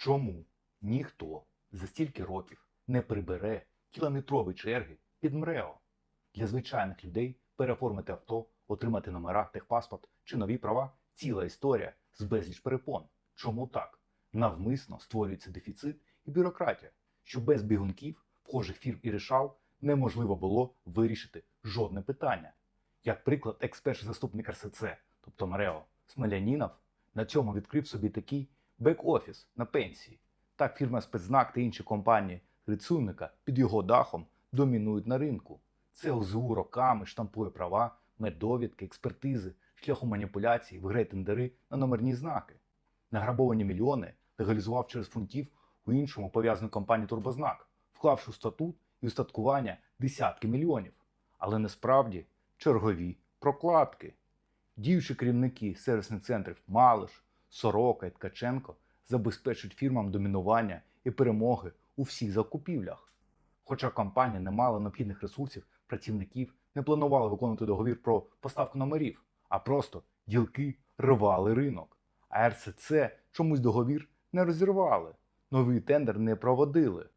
Чому ніхто за стільки років не прибере кілометрові черги під МРЕО? Для звичайних людей переоформити авто, отримати номера, техпаспорт чи нові права ціла історія з безліч перепон. Чому так? Навмисно створюється дефіцит і бюрократія, що без бігунків, вхожих фірм і рішал неможливо було вирішити жодне питання. Як приклад, екс-перший заступник РСЦ, тобто МРЕО, Смолянінов, на цьому відкрив собі такий бек-офіс на пенсії. Так фірма спецзнак та інші компанії Грицунника під його дахом домінують на ринку. Це ОЗУ роками штампує права, медовідки, експертизи, шляхом маніпуляцій, виграє тендери на номерні знаки. Награбовані мільйони легалізував через фунтів у іншому пов'язану компанію Турбознак, вклавши у статут і устаткування десятки мільйонів. Але насправді чергові прокладки. Діючі керівники сервісних центрів Малиш, Сорока і Ткаченко забезпечують фірмам домінування і перемоги у всіх закупівлях. Хоча компанія не мала необхідних ресурсів, працівників не планували виконувати договір про поставку номерів, а просто ділки рвали ринок. А РСЦ чомусь договір не розірвали, новий тендер не проводили,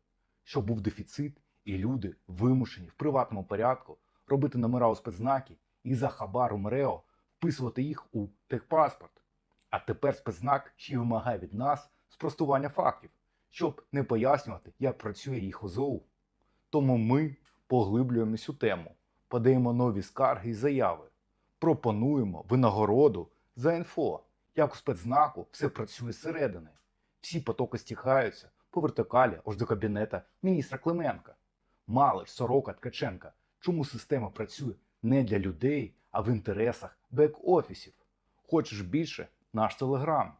що був дефіцит, і люди вимушені в приватному порядку робити номера у спецзнаки і за хабар у МРЕО вписувати їх у техпаспорт. А тепер спецзнак ще й вимагає від нас спростування фактів, щоб не пояснювати, як працює їх ОЗОУ. Тому ми поглиблюємось у тему, подаємо нові скарги і заяви, пропонуємо винагороду за інфо, як у спецзнаку все працює зсередини. Всі потоки стихаються по вертикалі аж до кабінета міністра Клименка. Малиш, Сорока, Ткаченка. Чому система працює не для людей, а в інтересах бек-офісів? Хочеш більше? Наш телеграм.